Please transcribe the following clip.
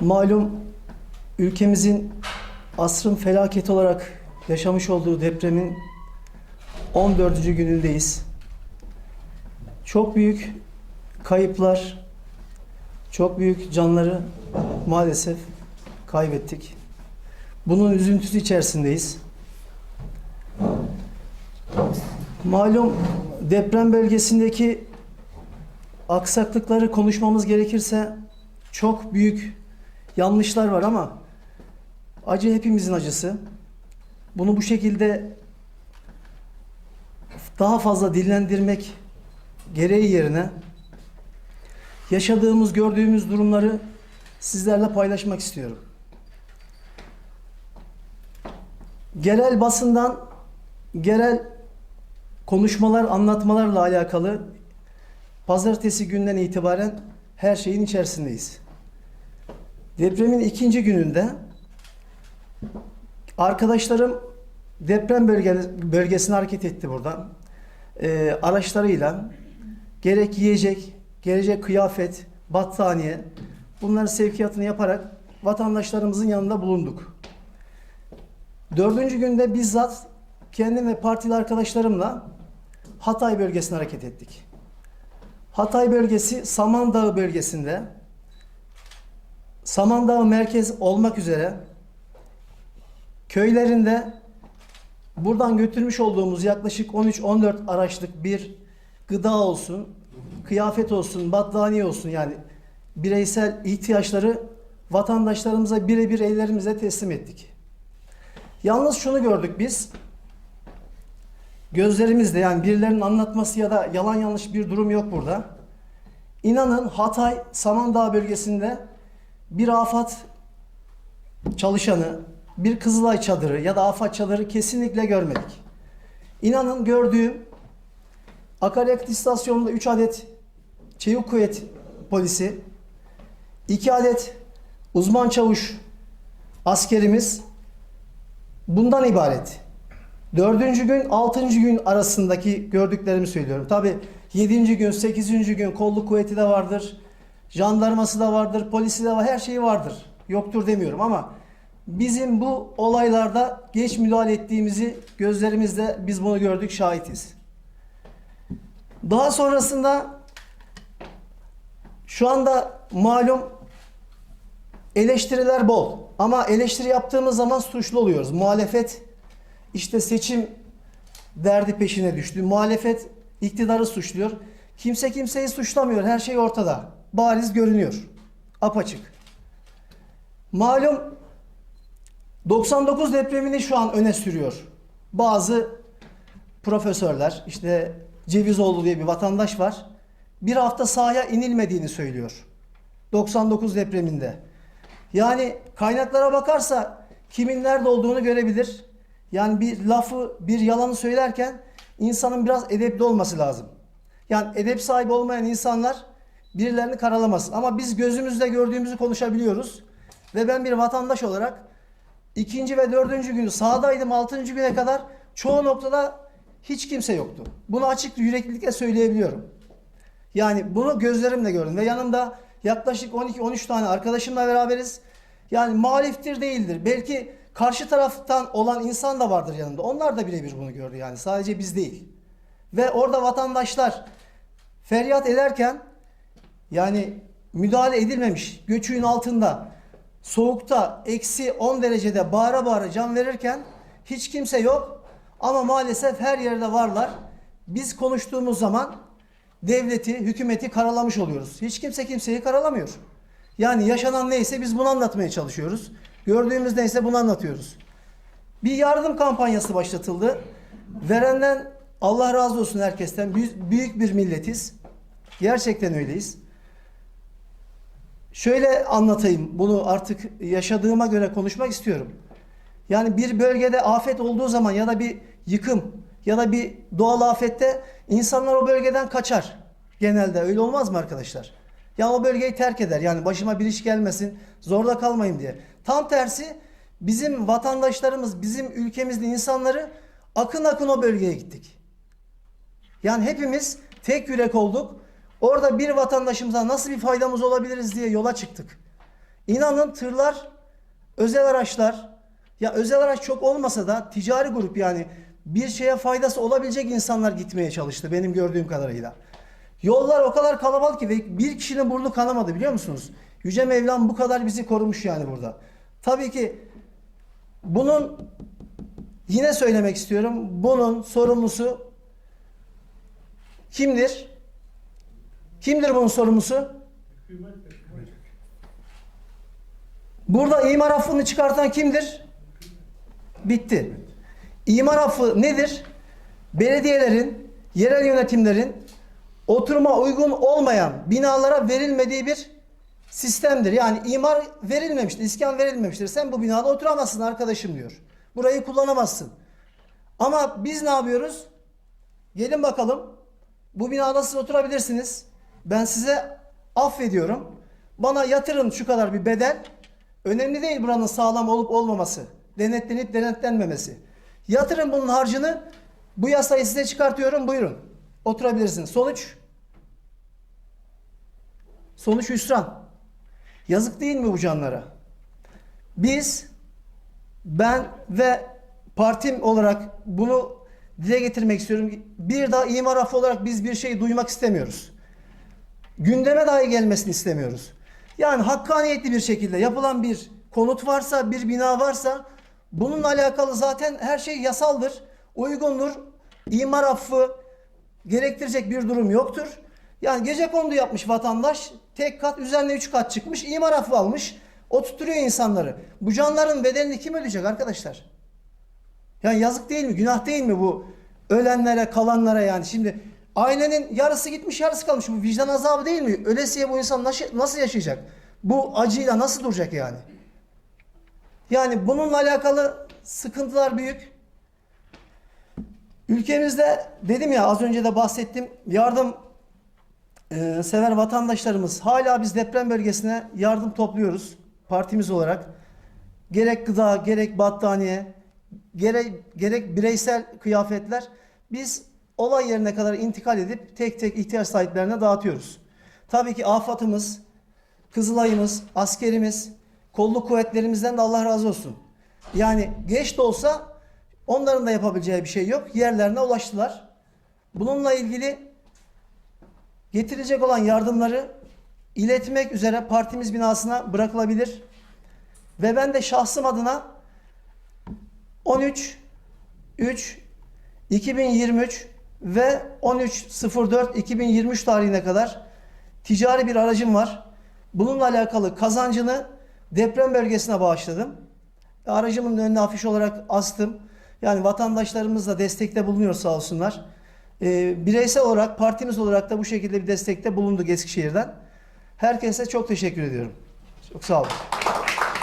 Malum ülkemizin asrın felaketi olarak yaşamış olduğu depremin 14. günündeyiz. Çok büyük kayıplar, çok büyük canları maalesef kaybettik. Bunun üzüntüsü içerisindeyiz. Malum deprem bölgesindeki aksaklıkları konuşmamız gerekirse çok büyük yanlışlar var ama acı hepimizin acısı. Bunu bu şekilde daha fazla dillendirmek gereği yerine yaşadığımız, gördüğümüz durumları sizlerle paylaşmak istiyorum. Genel basından genel konuşmalar, anlatmalarla alakalı pazartesi günden itibaren her şeyin içerisindeyiz. Depremin ikinci gününde arkadaşlarım deprem bölge, bölgesine hareket etti burada. Ee, araçlarıyla gerek yiyecek, gelecek kıyafet, battaniye bunların sevkiyatını yaparak vatandaşlarımızın yanında bulunduk. Dördüncü günde bizzat kendim ve partili arkadaşlarımla Hatay bölgesine hareket ettik. Hatay bölgesi Samandağ bölgesinde Samandağ merkez olmak üzere köylerinde buradan götürmüş olduğumuz yaklaşık 13-14 araçlık bir gıda olsun, kıyafet olsun, battaniye olsun yani bireysel ihtiyaçları vatandaşlarımıza birebir ellerimizle teslim ettik. Yalnız şunu gördük biz. Gözlerimizde yani birilerinin anlatması ya da yalan yanlış bir durum yok burada. İnanın Hatay Samandağ bölgesinde bir afat çalışanı, bir Kızılay çadırı ya da afat çadırı kesinlikle görmedik. İnanın gördüğüm akaryakıt istasyonunda 3 adet çevik kuvvet polisi, 2 adet uzman çavuş askerimiz bundan ibaret. Dördüncü gün, altıncı gün arasındaki gördüklerimi söylüyorum. Tabi yedinci gün, sekizinci gün kolluk kuvveti de vardır. Jandarması da vardır, polisi de var, her şeyi vardır. Yoktur demiyorum ama bizim bu olaylarda geç müdahale ettiğimizi gözlerimizle biz bunu gördük, şahitiz. Daha sonrasında şu anda malum eleştiriler bol. Ama eleştiri yaptığımız zaman suçlu oluyoruz. Muhalefet işte seçim derdi peşine düştü. Muhalefet iktidarı suçluyor. Kimse kimseyi suçlamıyor. Her şey ortada. Bariz görünüyor. Apaçık. Malum 99 depremini şu an öne sürüyor. Bazı profesörler, işte Cevizoğlu diye bir vatandaş var. Bir hafta sahaya inilmediğini söylüyor. 99 depreminde. Yani kaynaklara bakarsa kimin nerede olduğunu görebilir. Yani bir lafı, bir yalanı söylerken insanın biraz edepli olması lazım. Yani edep sahibi olmayan insanlar birilerini karalamaz. Ama biz gözümüzle gördüğümüzü konuşabiliyoruz. Ve ben bir vatandaş olarak ikinci ve dördüncü günü sahadaydım. Altıncı güne kadar çoğu noktada hiç kimse yoktu. Bunu açık yüreklilikle söyleyebiliyorum. Yani bunu gözlerimle gördüm ve yanımda yaklaşık 12-13 tane arkadaşımla beraberiz. Yani muhaliftir değildir. Belki karşı taraftan olan insan da vardır yanında. Onlar da birebir bunu gördü yani. Sadece biz değil. Ve orada vatandaşlar feryat ederken yani müdahale edilmemiş göçüğün altında soğukta eksi 10 derecede bağıra bağıra can verirken hiç kimse yok. Ama maalesef her yerde varlar. Biz konuştuğumuz zaman devleti, hükümeti karalamış oluyoruz. Hiç kimse kimseyi karalamıyor. Yani yaşanan neyse biz bunu anlatmaya çalışıyoruz. Gördüğümüz neyse bunu anlatıyoruz. Bir yardım kampanyası başlatıldı. Verenden Allah razı olsun herkesten. Büyük, bir milletiz. Gerçekten öyleyiz. Şöyle anlatayım. Bunu artık yaşadığıma göre konuşmak istiyorum. Yani bir bölgede afet olduğu zaman ya da bir yıkım ya da bir doğal afette insanlar o bölgeden kaçar. Genelde öyle olmaz mı arkadaşlar? Ya o bölgeyi terk eder. Yani başıma bir iş gelmesin, zorda kalmayayım diye. Tam tersi bizim vatandaşlarımız, bizim ülkemizde insanları akın akın o bölgeye gittik. Yani hepimiz tek yürek olduk. Orada bir vatandaşımıza nasıl bir faydamız olabiliriz diye yola çıktık. İnanın tırlar, özel araçlar, ya özel araç çok olmasa da ticari grup yani bir şeye faydası olabilecek insanlar gitmeye çalıştı benim gördüğüm kadarıyla. Yollar o kadar kalabalık ki ve bir kişinin burnu kanamadı biliyor musunuz? Yüce Mevlam bu kadar bizi korumuş yani burada. Tabii ki bunun yine söylemek istiyorum. Bunun sorumlusu kimdir? Kimdir bunun sorumlusu? Burada imar affını çıkartan kimdir? Bitti. İmar affı nedir? Belediyelerin, yerel yönetimlerin oturuma uygun olmayan binalara verilmediği bir sistemdir. Yani imar verilmemiştir, iskan verilmemiştir. Sen bu binada oturamazsın arkadaşım diyor. Burayı kullanamazsın. Ama biz ne yapıyoruz? Gelin bakalım. Bu binada siz oturabilirsiniz. Ben size affediyorum. Bana yatırın şu kadar bir bedel. Önemli değil buranın sağlam olup olmaması. Denetlenip denetlenmemesi. Yatırın bunun harcını. Bu yasayı size çıkartıyorum. Buyurun. Oturabilirsiniz. Sonuç? Sonuç hüsran. Yazık değil mi bu canlara? Biz, ben ve partim olarak bunu dile getirmek istiyorum. Bir daha imar affı olarak biz bir şey duymak istemiyoruz. Gündeme dahi gelmesini istemiyoruz. Yani hakkaniyetli bir şekilde yapılan bir konut varsa, bir bina varsa bununla alakalı zaten her şey yasaldır, uygundur. İmar affı gerektirecek bir durum yoktur. Yani gece kondu yapmış vatandaş, tek kat üzerine üç kat çıkmış, imar affı almış, oturtuyor insanları. Bu canların bedelini kim ödeyecek arkadaşlar? Yani yazık değil mi? Günah değil mi bu ölenlere, kalanlara yani? Şimdi ailenin yarısı gitmiş, yarısı kalmış. Bu vicdan azabı değil mi? Ölesiye bu insan nasıl, yaşayacak? Bu acıyla nasıl duracak yani? Yani bununla alakalı sıkıntılar büyük. Ülkemizde dedim ya az önce de bahsettim. Yardım e, sever vatandaşlarımız hala biz deprem bölgesine yardım topluyoruz partimiz olarak. Gerek gıda, gerek battaniye, gerek, gerek bireysel kıyafetler biz olay yerine kadar intikal edip tek tek ihtiyaç sahiplerine dağıtıyoruz. Tabii ki AFAD'ımız, Kızılay'ımız, askerimiz, kolluk kuvvetlerimizden de Allah razı olsun. Yani geç de olsa onların da yapabileceği bir şey yok. Yerlerine ulaştılar. Bununla ilgili getirilecek olan yardımları iletmek üzere partimiz binasına bırakılabilir. Ve ben de şahsım adına 13 3 2023 ve 13.04 2023 tarihine kadar ticari bir aracım var. Bununla alakalı kazancını deprem bölgesine bağışladım. Aracımın önüne afiş olarak astım. Yani vatandaşlarımız da destekte bulunuyor sağ olsunlar. Ee, bireysel olarak partimiz olarak da bu şekilde bir destekte bulunduk Eskişehir'den. Herkese çok teşekkür ediyorum. Çok sağ olun.